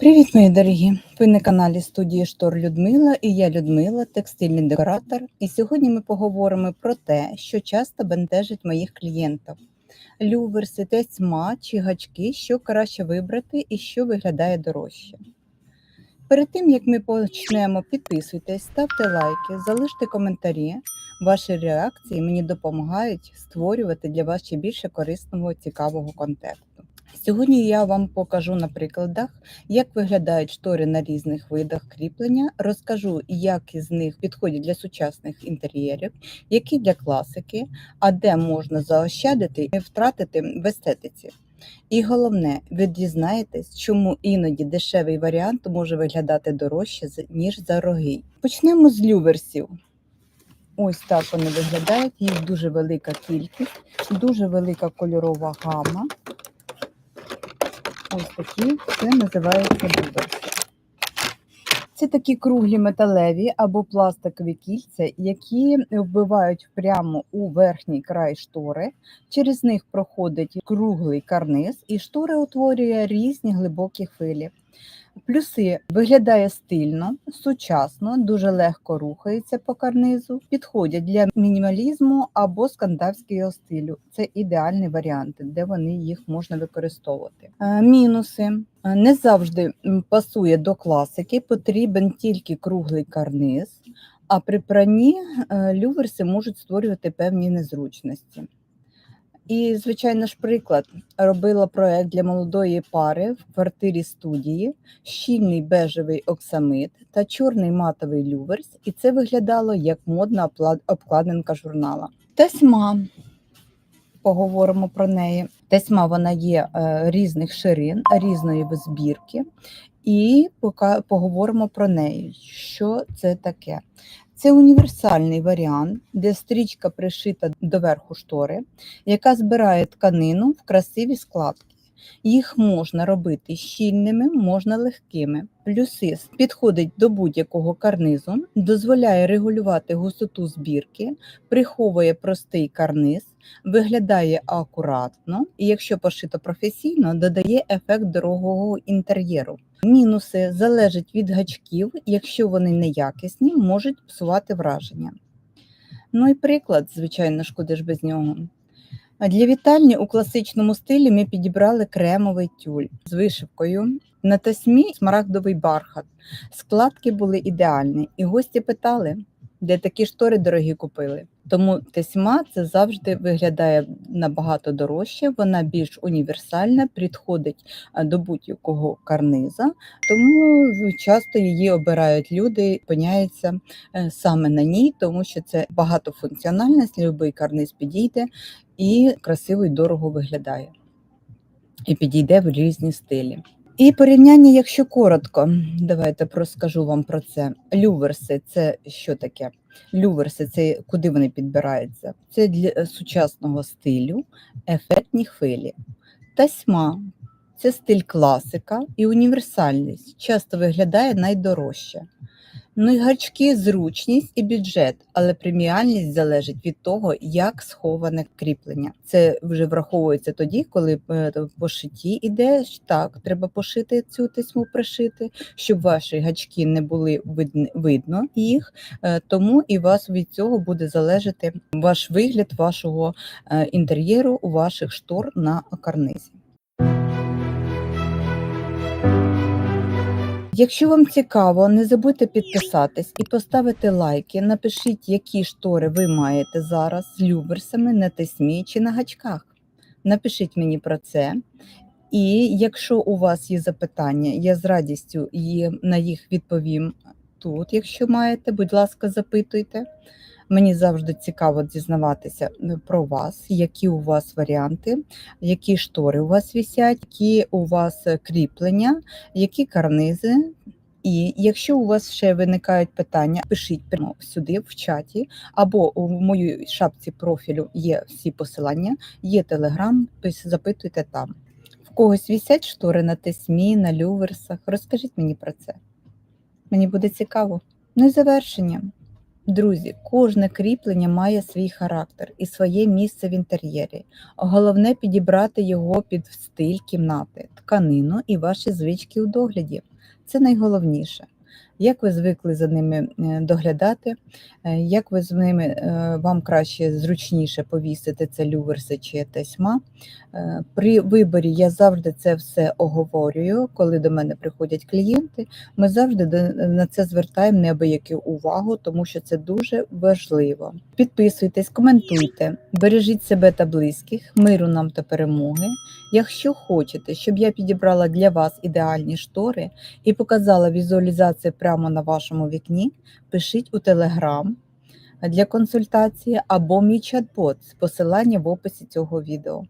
Привіт, мої дорогі! Ви на каналі студії Штор Людмила і я Людмила, текстильний декоратор. І сьогодні ми поговоримо про те, що часто бентежить моїх клієнтів: люверси, тесьма чи гачки, що краще вибрати і що виглядає дорожче. Перед тим як ми почнемо, підписуйтесь, ставте лайки, залиште коментарі. Ваші реакції мені допомагають створювати для вас ще більше корисного цікавого контенту. Сьогодні я вам покажу на прикладах, як виглядають штори на різних видах кріплення. Розкажу, як із них підходять для сучасних інтер'єрів, які для класики, а де можна заощадити і втратити в естетиці. І головне, ви дізнаєтесь, чому іноді дешевий варіант може виглядати дорожче, ніж дорогий. Почнемо з люверсів. Ось так вони виглядають, їх дуже велика кількість, дуже велика кольорова гама. Ось такі, це називається люверси. Це такі круглі металеві або пластикові кільця, які вбивають прямо у верхній край штори. Через них проходить круглий карниз, і штори утворює різні глибокі хвилі. Плюси виглядає стильно, сучасно, дуже легко рухається по карнизу, підходять для мінімалізму або скандинавського стилю. Це ідеальні варіанти, де вони їх можна використовувати. Е, Мінуси Е, не завжди пасує до класики, потрібен тільки круглий карниз, а при пранні е, люверси можуть створювати певні незручності. І, звичайно ж, приклад робила проект для молодої пари в квартирі студії, щільний бежевий оксамит та чорний матовий люверс, і це виглядало як модна обкладинка журнала. Тесьма. Поговоримо про неї. Тесьма вона є е, різних ширин, різної збірки, і поговоримо про неї. Що це таке? Це універсальний варіант, де стрічка пришита до верху штори, яка збирає тканину в красиві складки. Їх можна робити щільними, можна легкими. Плюси підходить до будь-якого карнизу, дозволяє регулювати густоту збірки, приховує простий карниз, виглядає акуратно і, якщо пошито професійно, додає ефект дорогого інтер'єру. Мінуси залежать від гачків, якщо вони неякісні, можуть псувати враження. Ну і приклад, звичайно ж без нього. А Для вітальні у класичному стилі ми підібрали кремовий тюль з вишивкою. На тасьмі смарагдовий бархат. Складки були ідеальні, і гості питали, де такі штори дорогі купили. Тому тесьма це завжди виглядає набагато дорожче, вона більш універсальна, підходить до будь-якого карниза, тому часто її обирають люди, і е, саме на ній, тому що це багатофункціональність, будь-який карниз підійде і красиво і дорого виглядає. І підійде в різні стилі. І порівняння, якщо коротко, давайте розкажу вам про це. Люверси це що таке? Люверси це куди вони підбираються? Це для сучасного стилю, ефектні хвилі. Тасьма це стиль класика і універсальність. Часто виглядає найдорожче. Ну і гачки, зручність і бюджет, але преміальність залежить від того, як сховане кріплення. Це вже враховується тоді, коли е, по шитті іде. Так, треба пошити цю тисьму пришити, щоб ваші гачки не були видн- видно їх. Е, Тому і вас від цього буде залежати ваш вигляд вашого е, інтер'єру, ваших штор на карнизі. Якщо вам цікаво, не забудьте підписатись і поставити лайки. Напишіть, які штори ви маєте зараз з люверсами на тесьмі чи на гачках. Напишіть мені про це. І якщо у вас є запитання, я з радістю на їх відповім тут. Якщо маєте, будь ласка, запитуйте. Мені завжди цікаво дізнаватися е, про вас, які у вас варіанти, які штори у вас висять, які у вас е, кріплення, які карнизи. І якщо у вас ще виникають питання, пишіть прямо сюди в чаті, або у моїй шапці профілю є всі посилання, є телеграм, запитуйте там. В когось висять штори на тесьмі, на люверсах. Розкажіть мені про це. Мені буде цікаво. Ну і завершення. Друзі, кожне кріплення має свій характер і своє місце в інтер'єрі. Головне підібрати його під стиль кімнати, тканину і ваші звички у догляді. Це найголовніше. Як ви звикли за ними е, доглядати, е, як ви з ними е, вам краще зручніше повісити це люверси чи тесьма. При виборі я завжди це все оговорюю, коли до мене приходять клієнти. Ми завжди на це звертаємо неабияку увагу, тому що це дуже важливо. Підписуйтесь, коментуйте, бережіть себе та близьких, миру нам та перемоги. Якщо хочете, щоб я підібрала для вас ідеальні штори і показала візуалізацію прямо на вашому вікні, пишіть у Телеграм для консультації або мій чат-бот з посилання в описі цього відео.